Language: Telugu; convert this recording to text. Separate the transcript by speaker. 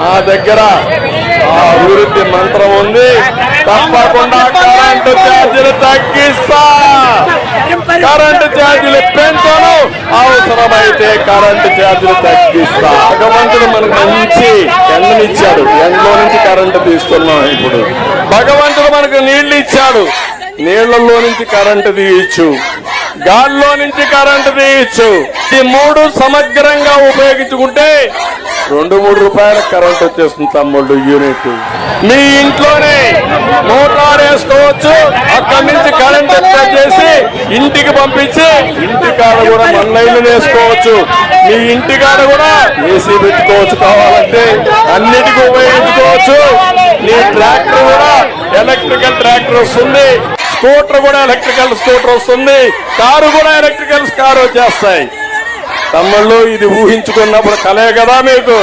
Speaker 1: నా దగ్గర ఆ అభివృద్ధి మంత్రం ఉంది. తప్పకుండా కరెంటు ఛార్జీలు తగ్గిస్తా. కరెంటు ఛార్జీలు పెంచను. అవసరమైతే కరెంటు ఛార్జీలు తగ్గిస్తా. భగవంతుడు మనకు మంచి ఎండనిచ్చాడు ఎండలో నుంచి కరెంటు తీస్తున్నాం ఇప్పుడు. భగవంతుడు మనకు నీళ్ళు ఇచ్చాడు. నీళ్ళలో నుంచి కరెంటు తీయచ్చు. గాల్లో నుంచి కరెంటు తీయచ్చు. ఈ మూడు సమగ్రంగా ఉపయోగించుకుంటే రెండు మూడు రూపాయల కరెంట్ వచ్చేస్తుంది తమ్ముళ్ళు యూనిట్. మీ ఇంట్లోనే మోటార్ వేసుకోవచ్చు. అక్కడి నుంచి కరెంట్ ఎక్స్ట్రా చేసి ఇంటికి పంపించి ఇంటి కాడ కూడా మన్లైన్ వేసుకోవచ్చు. మీ ఇంటి కాడ కూడా ఏసీ పెట్టుకోవచ్చు కావాలంటే. అన్నిటికీ ఉపయోగించుకోవచ్చు. మీ ట్రాక్టర్ కూడా ఎలక్ట్రికల్ ట్రాక్టర్ వస్తుంది. స్కూటర్ కూడా ఎలక్ట్రికల్ స్కూటర్ వస్తుంది. కారు కూడా ఎలక్ట్రికల్ కారు వచ్చేస్తాయి. తమ్ముళ్ళు ఇది ఊహించుకున్నప్పుడు కలే కదా మీకు?